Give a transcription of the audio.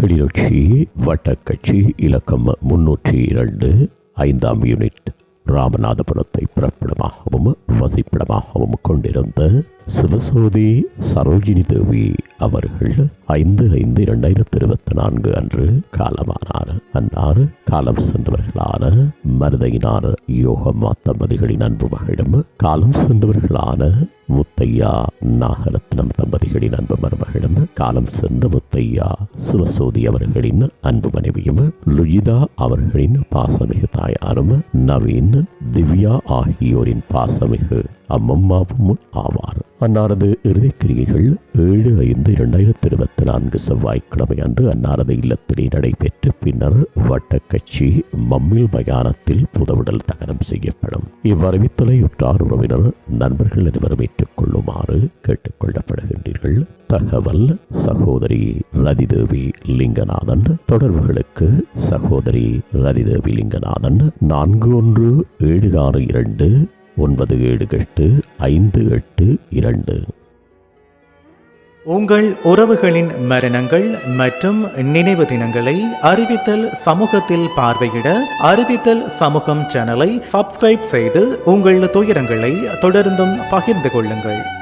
கிளிநொச்சி வட்டக்கட்சி இலக்கம் முன்னூற்றி இரண்டு ஐந்தாம் யூனிட். ராமநாதபுரத்தை பிறப்பிடமாகவும் வசிப்பிடமாகவும் கொண்டிருந்த சிவசோதி சரோஜினி தேவி அவர்கள் ஐந்து ஐந்து இரண்டாயிரத்தி இருபத்தி நான்கு அன்று காலமானார். அன்னார் காலம் சென்றவர்களான மருதையினார் யோகம்மா தம்பதிகளின் அன்பு மகளிடம் காலம் சென்றவர்களான முத்தையா நாகரத்னம் தம்பதிகளின் அன்பு மருமகளிடம் காலம் சென்ற முத்தையா சிவசோதி அவர்களின் அன்பு மனைவியும் லுஜிதா அவர்களின் பாசமிகு தாயாரும் நவீன் திவ்யா ஆகியோரின் பாசமிகு அம்மம்மாவும் ஆவார். அன்னாரது இறுதிக்கிரியைகள் ஏழு ஐந்து இரண்டாயிரத்தி இருபத்தி நான்கு செவ்வாய்க்கிழமை அன்று அன்னாரது இல்லத்திலே நடைபெற்று பின்னர் வட்டக்கட்சி மம்மில் மயானத்தில் புதவிடல் தகனம் செய்யப்படும். இவ்வறிவித்தலையுற்றார் உறவினர் நண்பர்கள் அனைவரும் ஏற்றுக்கொள்ளுமாறு கேட்டுக்கொள்ளப்படுகின்றீர்கள். தகவல் சகோதரி ரதிதேவி லிங்கநாதன். தொடர்புகளுக்கு சகோதரி ரதிதேவி லிங்கநாதன் நான்கு ஒன்று ஏழு ஆறு இரண்டு ஒன்பது ஏழு எட்டு ஐந்து எட்டு இரண்டு. உங்கள் உறவுகளின் மரணங்கள் மற்றும் நினைவு தினங்களை அறிவித்தல் சமூகத்தில் பார்வையிட அறிவித்தல் சமூகம் சேனலை சப்ஸ்கிரைப் செய்து உங்கள் துயரங்களை தொடர்ந்தும் பகிர்ந்து கொள்ளுங்கள்.